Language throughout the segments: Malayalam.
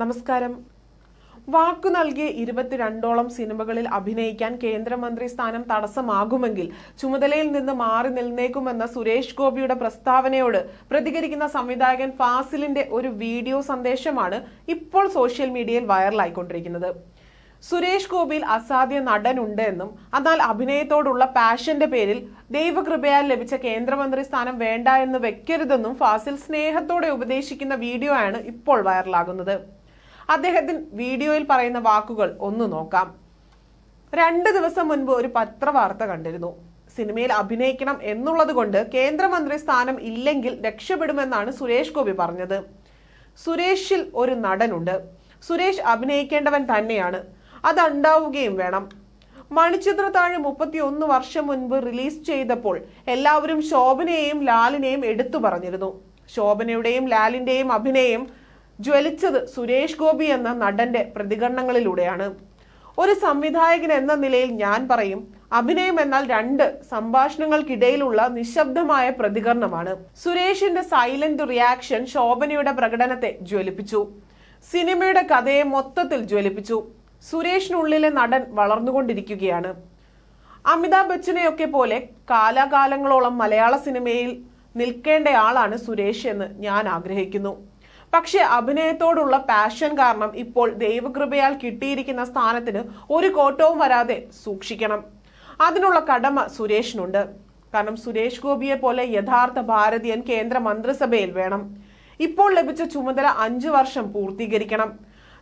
നമസ്കാരം. വാക്കു നൽകിയ ഇരുപത്തിരണ്ടോളം സിനിമകളിൽ അഭിനയിക്കാൻ കേന്ദ്രമന്ത്രി സ്ഥാനം തടസ്സമാകുമെങ്കിൽ ചുമതലയിൽ നിന്ന് മാറി നിൽന്നേക്കുമെന്ന സുരേഷ് ഗോപിയുടെ പ്രസ്താവനയോട് പ്രതികരിക്കുന്ന സംവിധായകൻ ഫാസിലിന്റെ ഒരു വീഡിയോ സന്ദേശമാണ് ഇപ്പോൾ സോഷ്യൽ മീഡിയയിൽ വൈറലായിക്കൊണ്ടിരിക്കുന്നത്. സുരേഷ് ഗോപിയിൽ അസാധ്യ നടനുണ്ട് എന്നും എന്നാൽ അഭിനയത്തോടുള്ള പാഷന്റെ പേരിൽ ദൈവകൃപയാൽ ലഭിച്ച കേന്ദ്രമന്ത്രി സ്ഥാനം വേണ്ട എന്ന് വെക്കരുതെന്നും ഫാസിൽ സ്നേഹത്തോടെ ഉപദേശിക്കുന്ന വീഡിയോ ആണ് ഇപ്പോൾ വൈറലാകുന്നത്. അദ്ദേഹത്തിന് വീഡിയോയിൽ പറയുന്ന വാക്കുകൾ ഒന്ന് നോക്കാം. രണ്ട് ദിവസം മുൻപ് ഒരു പത്രവാർത്ത കണ്ടിരുന്നു. സിനിമയിൽ അഭിനയിക്കണം എന്നുള്ളത് കൊണ്ട് കേന്ദ്രമന്ത്രി സ്ഥാനം ഇല്ലെങ്കിൽ രക്ഷപ്പെടുമെന്നാണ് സുരേഷ് ഗോപി പറഞ്ഞത്. സുരേഷിൽ ഒരു നടനുണ്ട്. സുരേഷ് അഭിനയിക്കേണ്ടവൻ തന്നെയാണ്. അതുണ്ടാവുകയും വേണം. മണിച്ചിത്രത്താഴ് മുപ്പത്തിയൊന്ന് വർഷം മുൻപ് റിലീസ് ചെയ്തപ്പോൾ എല്ലാവരും ശോഭനയെയും ലാലിനെയും എടുത്തു പറഞ്ഞിരുന്നു. ശോഭനയുടെയും ലാലിന്റെയും അഭിനയം ജ്വലിച്ചത് സുരേഷ് ഗോപി എന്ന നടന്റെ പ്രതികരണങ്ങളിലൂടെയാണ്. ഒരു സംവിധായകൻ എന്ന നിലയിൽ ഞാൻ പറയും അഭിനയം എന്നാൽ രണ്ട് സംഭാഷണങ്ങൾക്കിടയിലുള്ള നിശബ്ദമായ പ്രതികരണമാണ്. സുരേഷിന്റെ സൈലന്റ് റിയാക്ഷൻ ശോഭനയുടെ പ്രകടനത്തെ ജ്വലിപ്പിച്ചു. സിനിമയുടെ കഥയെ മൊത്തത്തിൽ ജ്വലിപ്പിച്ചു. സുരേഷിനുള്ളിലെ നടൻ വളർന്നുകൊണ്ടിരിക്കുകയാണ്. അമിതാഭ് ബച്ചനെയൊക്കെ പോലെ കാലാകാലങ്ങളോളം മലയാള സിനിമയിൽ നിൽക്കേണ്ട ആളാണ് സുരേഷ് എന്ന് ഞാൻ ആഗ്രഹിക്കുന്നു. പക്ഷെ അഭിനയത്തോടുള്ള പാഷൻ കാരണം ഇപ്പോൾ ദൈവകൃപയാൽ കിട്ടിയിരിക്കുന്ന സ്ഥാനത്തിന് ഒരു കോട്ടവും വരാതെ സൂക്ഷിക്കണം. അതിനുള്ള കടമ സുരേഷിനുണ്ട്. കാരണം സുരേഷ് ഗോപിയെ പോലെ യഥാർത്ഥ ഭാരതീയൻ കേന്ദ്ര മന്ത്രിസഭയിൽ വേണം. ഇപ്പോൾ ലഭിച്ച ചുമതല അഞ്ചു വർഷം പൂർത്തീകരിക്കണം.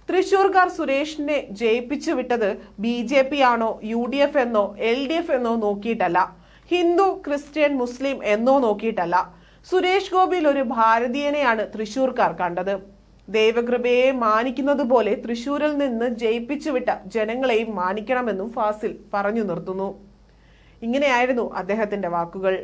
തൃശൂർക്കാർ സുരേഷിനെ ജയിപ്പിച്ചു വിട്ടത് ബി ജെ പി ആണോ യു ഡി എഫ് എന്നോ എൽ ഡി എഫ് എന്നോ നോക്കിയിട്ടല്ല. ഹിന്ദു ക്രിസ്ത്യൻ മുസ്ലിം എന്നോ നോക്കിയിട്ടല്ല. സുരേഷ് ഗോപിയിൽ ഒരു ഭാരതീയനെയാണ് തൃശൂർക്കാർ കണ്ടത്. ദൈവകൃപയെ മാനിക്കുന്നത് പോലെ തൃശൂരിൽ നിന്ന് ജയിപ്പിച്ചു വിട്ട ജനങ്ങളെയും മാനിക്കണമെന്നും ഫാസിൽ പറഞ്ഞു നിർത്തുന്നു. ഇങ്ങനെയായിരുന്നു അദ്ദേഹത്തിന്റെ വാക്കുകൾ.